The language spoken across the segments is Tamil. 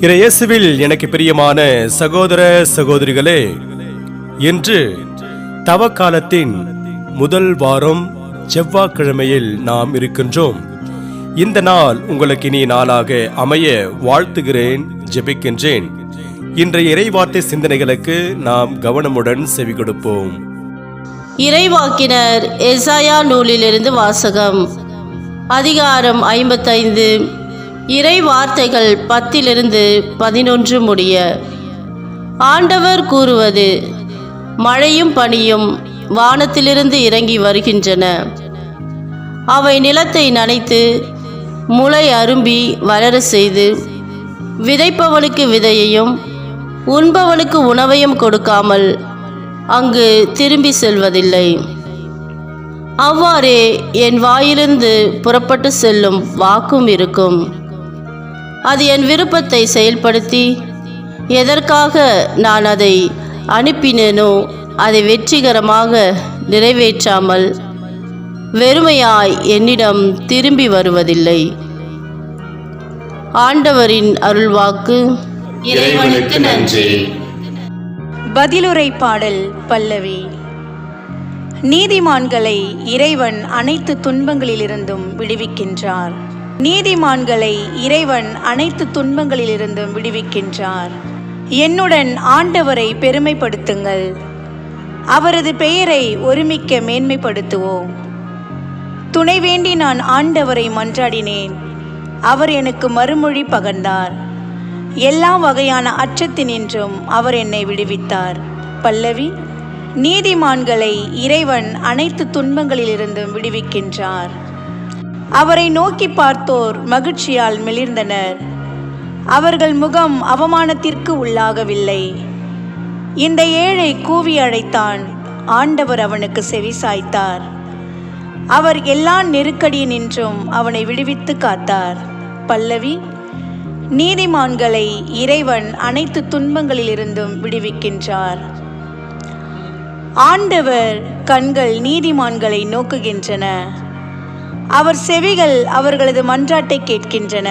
இறையேசுவில் எனக்கு பிரியமான சகோதர சகோதரிகளே இன்று தவக்காலத்தின் முதல் வாரம் செவ்வாய்க்கிழமையில் நாம் இருக்கின்றோம். இந்த நாள் உங்களுக்கு இனி நாளாக அமைய வாழ்த்துகிறேன் ஜெபிக்கின்றேன். இன்றைய இறைவார்த்தை சிந்தனைகளுக்கு நாம் கவனமுடன் செவி கொடுப்போம். இறைவாக்கினர் எசாயா நூலிலிருந்து வாசகம் அதிகாரம் ஐம்பத்தைந்து. இறை வார்த்தைகள் பத்திலிருந்து பதினொன்று முடிய. ஆண்டவர் கூறுவது மழையும் பனியும் வானத்திலிருந்து இறங்கி வருகின்றன. அவை நிலத்தை நனைத்து முளை அரும்பி வளர செய்து விதைப்பவனுக்கு விதையையும் உண்பவனுக்கு உணவையும் கொடுக்காமல் அங்கு திரும்பி செல்வதில்லை. அவ்வாறே என் வாயிலிருந்து புறப்பட்டு செல்லும் வாக்கும் இருக்கும். அது என் விருப்பத்தை செயல்படுத்தி எதற்காக நான் அதை அனுப்பினேனோ அதை வெற்றிகரமாக நிறைவேற்றாமல் வெறுமையாய் என்னிடம் திரும்பி வருவதில்லை. ஆண்டவரின் அருள்வாக்கு. இறைவனுக்கு நன்றி. பதிலுரை பாடல் பல்லவி. நீதிமான்களை இறைவன் அனைத்து துன்பங்களிலிருந்தும் விடுவிக்கின்றார். நீதிமான்களை இறைவன் அனைத்து துன்பங்களிலிருந்தும் விடுவிக்கின்றார். என்னுடன் ஆண்டவரை பெருமைப்படுத்துங்கள். அவரது பெயரை ஒருமிக்க மேன்மைப்படுத்துவோம். துணை வேண்டி நான் ஆண்டவரை மன்றாடினேன். அவர் எனக்கு மறுமொழி பகர்ந்தார். எல்லா வகையான அச்சத்தினின்றும் அவர் என்னை விடுவித்தார். பல்லவி நீதிமான்களை இறைவன் அனைத்து துன்பங்களிலிருந்தும் விடுவிக்கின்றார். அவரை நோக்கி பார்த்தோர் மகிழ்ச்சியால் மிளிர்ந்தனர். அவர்கள் முகம் அவமானத்திற்கு உள்ளாகவில்லை. இந்த ஏழை கூவி அழைத்தான். ஆண்டவர் அவனுக்கு செவிசாய்த்தார் அவர் எல்லா நெருக்கடியினின்றும் அவனை விடுவித்து காத்தார். பல்லவி நீதிமான்களை இறைவன் அனைத்து துன்பங்களிலிருந்தும் விடுவிக்கின்றார். ஆண்டவர் கண்கள் நீதிமான்களை நோக்குகின்றன. அவர் செவிகள் அவர்களது மன்றாட்டை கேட்கின்றன.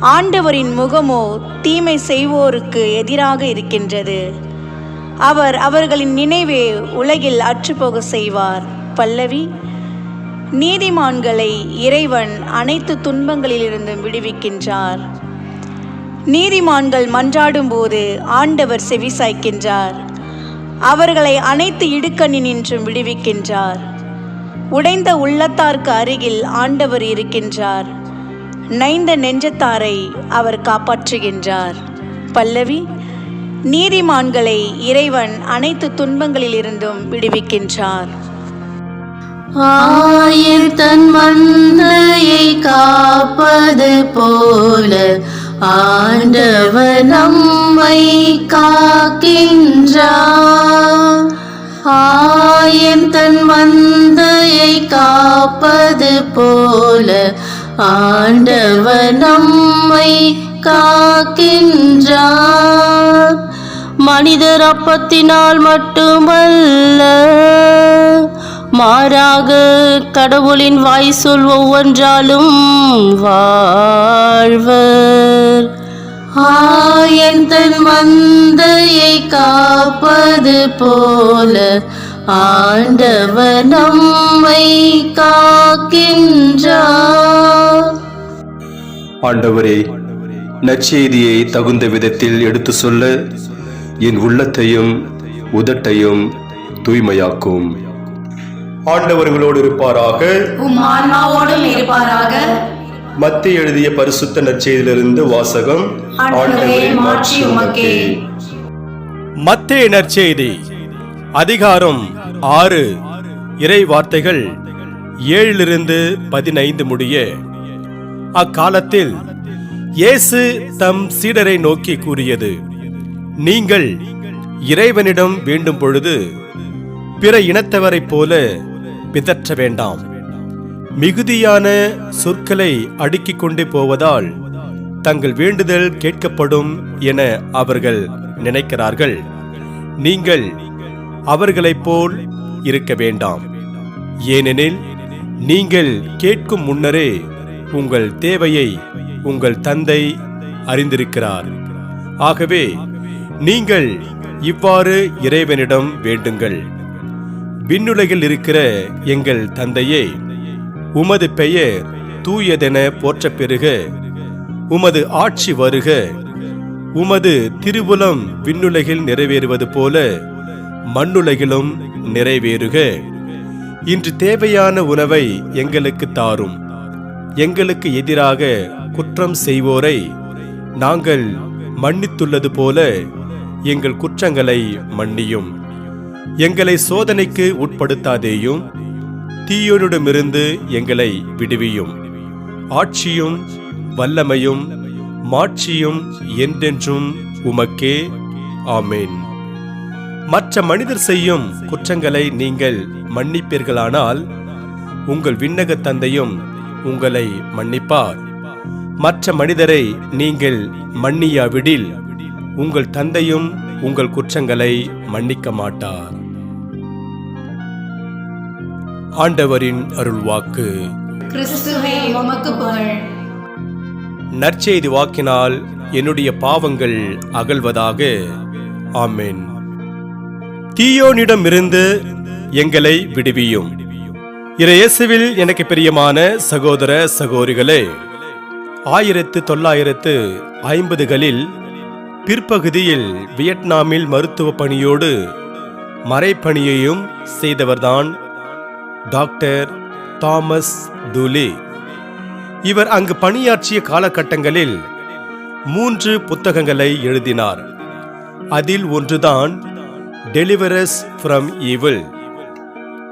ஆண்டவரின் முகமோ தீமை செய்வோருக்கு எதிராக இருக்கின்றது. அவர் அவர்களின் நினைவே உலகில் அற்றுப்போக செய்வார். பல்லவி நீதிமான்களை இறைவன் அனைத்து துன்பங்களிலிருந்தும் விடுவிக்கின்றார். நீதிமான்கள் மன்றாடும்போது ஆண்டவர் செவி சாய்க்கின்றார். அவர்களை அனைத்து இடுக்கணி நின்றும் விடுவிக்கின்றார். உடைந்த உள்ளத்தார்க்கு அருகில் ஆண்டவர் இருக்கின்றார். நைந்த நெஞ்சத்தாரை அவர் காப்பாற்றுகின்றார். பல்லவி நீதிமான்களை இறைவன் அனைத்து துன்பங்களிலிருந்தும் விடுவிக்கின்றார். ஆயில் தன் மந்தையை காப்பது போல ஆண்டவர் நம்மை காக்கின்றார். போல ஆண்டவர் நம்மை காக்கின்றார். மனிதர் அப்பத்தினால் மட்டுமல்ல மாறாக கடவுளின் வாய் சொல் ஒவ்வொன்றாலும் வாழ்வர். ஆயன் தன் மந்தையை காப்பது போல ஆண்டவர் நம்மை காக்கின்றார். ஆண்டவரே நற்செய்தியை தகுந்த விதத்தில் எடுத்து சொல்ல என் உள்ளத்தையும் உதட்டையும் தூய்மையாக்கும். ஆண்டவர்களோடு இருப்பாராக. ஆன்மாவோடும் இருப்பாராக. மத்திய எழுதிய பரிசுத்த நற்செய்தியிலிருந்து வாசகம். ஆண்டவரே, மாட்சி உமக்கே. மத்திய நற்செய்தி. அதிகாரம் ஆறு. இறை வார்த்தைகள் ஏழிலிருந்து பதினைந்து முடிய. அக்காலத்தில் இயேசு தம் சீடரை நோக்கி கூறியது நீங்கள் இறைவனிடம் வேண்டும் பொழுது பிற இனத்தவரைப் போல பிதற்ற வேண்டாம். மிகுதியான சொற்களை அடுக்கிக் கொண்டு போவதால் தங்கள் வேண்டுதல் கேட்கப்படும் என அவர்கள் நினைக்கிறார்கள். நீங்கள் அவர்களைப் போல் இருக்க வேண்டாம். ஏனெனில் நீங்கள் கேட்கும் முன்னரே உங்கள் தேவையை உங்கள் தந்தை அறிந்திருக்கிறார். ஆகவே நீங்கள் இவ்வாறு இறைவனிடம் வேண்டுங்கள். விண்ணுலகில் இருக்கிற எங்கள் தந்தையே உமது பெயர் தூயதென போற்ற பெறுக உமது ஆட்சி வருக. உமது திருவுலம் விண்ணுலகில் நிறைவேறுவது போல மண்ணுலகிலும் நிறைவேறுக. இன்று தேவையான உணவை எங்களுக்கு தாரும். எங்களுக்கு எதிராக குற்றம் செய்வோரை நாங்கள் மன்னித்துள்ளது போல எங்கள் குற்றங்களை மன்னியும். எங்களை சோதனைக்கு உட்படுத்தாதேயும் தீயோனிடமிருந்து எங்களை விடுவியும். ஆட்சியும் வல்லமையும் மாட்சியும் என்றென்றும் உமக்கே. ஆமேன். மற்ற மனிதர் செய்யும் குற்றங்களை நீங்கள் மன்னிப்பீர்களானால் உங்கள் விண்ணக தந்தையும் உங்களை மன்னிப்பார். மற்ற மனிதரை நீங்கள் மன்னியாவிடில் உங்கள் தந்தையும் உங்கள் குற்றங்களை மன்னிக்க மாட்டார். ஆண்டவரின் அருள்வாக்கு. நற்செய்தி வாக்கினால் என்னுடைய பாவங்கள் அகல்வதாக. ஆமென். தீயோனிடமிருந்து எங்களை விடுவியும். இறையேசுவில் எனக்கு பிரியமான சகோதர சகோதரிகளே ஆயிரத்து தொள்ளாயிரத்து ஐம்பதுகளில் பிற்பகுதியில் வியட்நாமில் மருத்துவ பணியோடு மறைப்பணியையும் செய்தவர்தான் டாக்டர் தாமஸ் டூலி இவர் அங்கு பணியாற்றிய காலகட்டங்களில் மூன்று புத்தகங்களை எழுதினார். அதில் ஒன்றுதான் டெலிவரஸ் ஃப்ரம் ஈவில்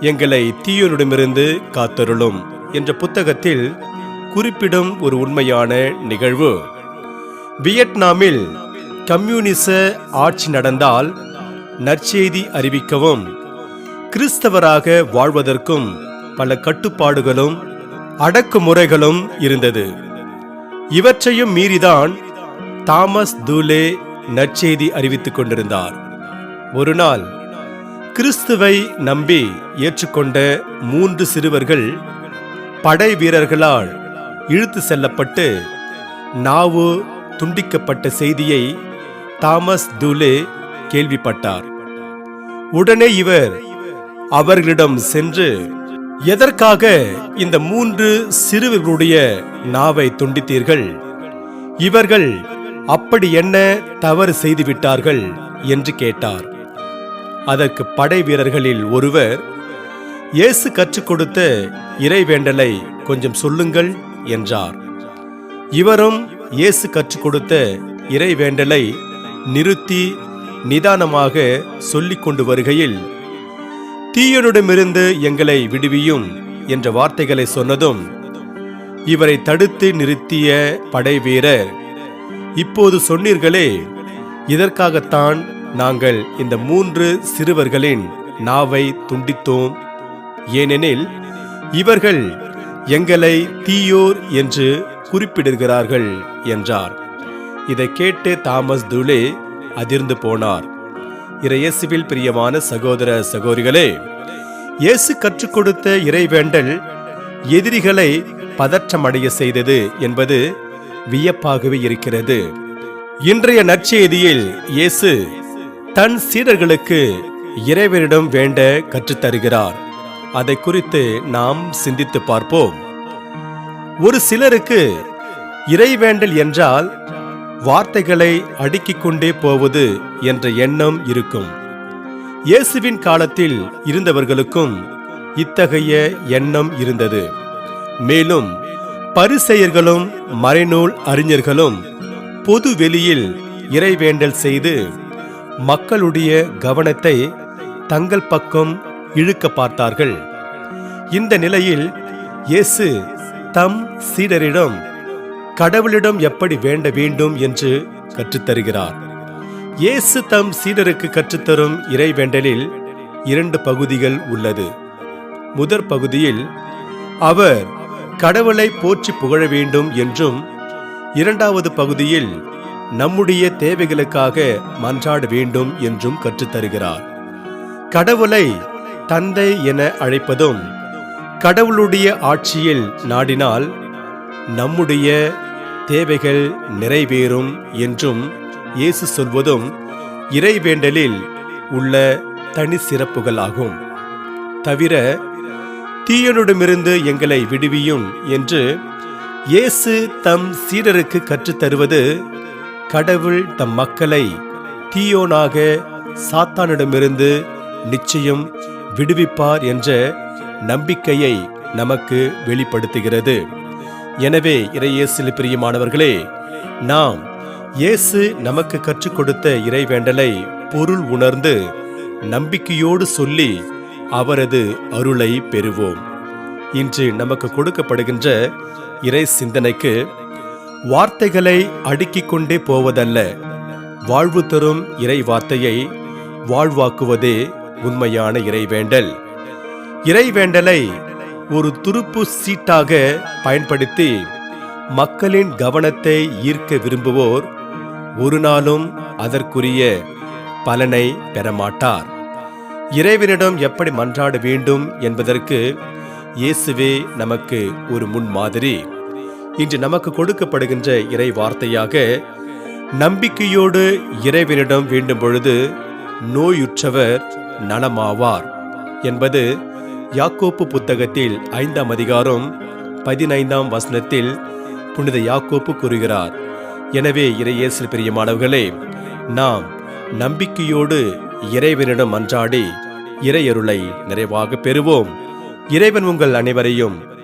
எங்களை தீயோனிடமிருந்து காத்தருளும் என்ற புத்தகத்தில் குறிப்பிடும் ஒரு உண்மையான நிகழ்வு. வியட்நாமில் கம்யூனிச ஆட்சி நடந்தால் நற்செய்தி அறிவிக்கவும் கிறிஸ்தவராக வாழ்வதற்கும் பல கட்டுப்பாடுகளும் அடக்குமுறைகளும் இருந்தது. இவற்றையும் மீறிதான் தாமஸ் தூலே நற்செய்தி அறிவித்துக் கொண்டிருந்தார். ஒரு நாள் கிறிஸ்துவை நம்பி ஏற்றுக்கொண்ட மூன்று சிறுவர்கள் படை வீரர்களால் இழுத்து செல்லப்பட்டு நாவு துண்டிக்கப்பட்ட செய்தியை தாமஸ் தூலே கேள்விப்பட்டார். உடனே இவர் அவர்களிடம் சென்று எதற்காக இந்த மூன்று சிறுவர்களுடைய நாவை துண்டித்தீர்கள்? இவர்கள் அப்படி என்ன தவறு செய்துவிட்டார்கள்? என்று கேட்டார். அதற்கு படை வீரர்களில் ஒருவர் இயேசு கற்றுக் கொடுத்த இறைவேண்டலை கொஞ்சம் சொல்லுங்கள் என்றார். இவரும் இயேசு கற்றுக் கொடுத்த இறைவேண்டலை நிறுத்தி நிதானமாக சொல்லிக் கொண்டு வருகையில் தீயனிடமிருந்து எங்களை விடுவியும் என்ற வார்த்தைகளை சொன்னதும் இவரை தடுத்து நிறுத்திய படை வீரர் இப்போது சொன்னீர்களே இதற்காகத்தான் நாங்கள் இந்த மூன்று சிறுவர்களின் நாவை துண்டித்தோம். ஏனெனில் இவர்கள் எங்களை தீயோர் என்று குறிப்பிடுகிறார்கள் என்றார். இதை கேட்டு தாமஸ் துலே அதிர்ந்து போனார். இறையேசுவில் பிரியமான சகோதர சகோதரிகளே இயேசு கற்றுக் கொடுத்த இறைவேண்டல் எதிரிகளை பதற்றமடைய செய்தது என்பது வியப்பாகவே இருக்கிறது. இன்றைய நற்செய்தியில் இயேசு தன் சீடர்களுக்கு இறைவனிடம் வேண்ட கற்றுத்தருகிறார். அதை குறித்து நாம் சிந்தித்து பார்ப்போம். ஒரு சிலருக்கு இறைவேண்டல் என்றால் வார்த்தைகளை அடுக்கிக் கொண்டே போவது என்ற எண்ணம் இருக்கும். இயேசுவின் காலத்தில் இருந்தவர்களுக்கும் இத்தகைய எண்ணம் இருந்தது. மேலும் பரிசெயர்களும் மறைநூல் அறிஞர்களும் பொது வெளியில் இறைவேண்டல் செய்து மக்களுடைய கவனத்தை தங்கள் பக்கம் இழுக்க பார்த்தார்கள். இந்த நிலையில் இயேசு தம் சீடரிடம் கடவுளிடம் எப்படி வேண்ட வேண்டும் என்று கற்றுத்தருகிறார்? இயேசு தம் சீடருக்கு கற்றுத்தரும் இறைவேண்டலில் இரண்டு பகுதிகள் உள்ளது. முதற் பகுதியில் அவர் கடவுளை போற்றி புகழ வேண்டும் என்றும் இரண்டாவது பகுதியில் நம்முடைய தேவைகளுக்காக மன்றாட வேண்டும் என்றும் கற்றுத்தருகிறார். கடவுளை தந்தை என அழைப்பதும் கடவுளுடைய ஆட்சியில் நாடினால் நம்முடைய தேவைகள் நிறைவேறும் என்றும் இயேசு சொல்வதும் இறைவேண்டலில் உள்ள தனி சிறப்புகள் ஆகும் தவிர தீயனிடமிருந்து எங்களை விடுவியும் என்று இயேசு தம் சீடருக்கு கற்றுத் தருவது கடவுள் தம் மக்களை தீயோனாக சாத்தானிடமிருந்து நிச்சயம் விடுவிப்பார் என்ற நம்பிக்கையை நமக்கு வெளிப்படுத்துகிறது. எனவே இறையேசில் பிரியமானவர்களே நாம் இயேசு நமக்கு கற்றுக் கொடுத்த இறைவேண்டலை பொருள் உணர்ந்து நம்பிக்கையோடு சொல்லி அவரது அருளை பெறுவோம். இன்று நமக்கு கொடுக்கப்படுகின்ற இறை சிந்தனைக்கு வார்த்தைகளை அடுக்கிக் கொண்டே போவதல்ல. வாழ்வு தரும் இறை வார்த்தையை வாழ்வாக்குவதே உண்மையான இறைவேண்டல் இறைவேண்டலை ஒரு துருப்பு சீட்டாக பயன்படுத்தி மக்களின் கவனத்தை ஈர்க்க விரும்புவோர் ஒரு நாளும் அதற்குரிய பலனை பெறமாட்டார். இறைவனிடம் எப்படி மன்றாட வேண்டும் என்பதற்கு இயேசுவே நமக்கு ஒரு முன்மாதிரி. இன்று நமக்கு கொடுக்கப்படுகின்ற இறை வார்த்தையாக நம்பிக்கையோடு இறைவனிடம் வேண்டும் பொழுது நோயுற்றவர் நலமாவார் என்பது யாக்கோப்பு புத்தகத்தில் ஐந்தாம் அதிகாரம் பதினைந்தாம் வசனத்தில் புனித யாக்கோப்பு கூறுகிறார். எனவே இறையேசு பிரியமானவர்களே நாம் நம்பிக்கையோடு இறைவனிடம் அன்றாடி இறையருளை நிறைவாக பெறுவோம். இறைவன் உங்கள் அனைவரையும்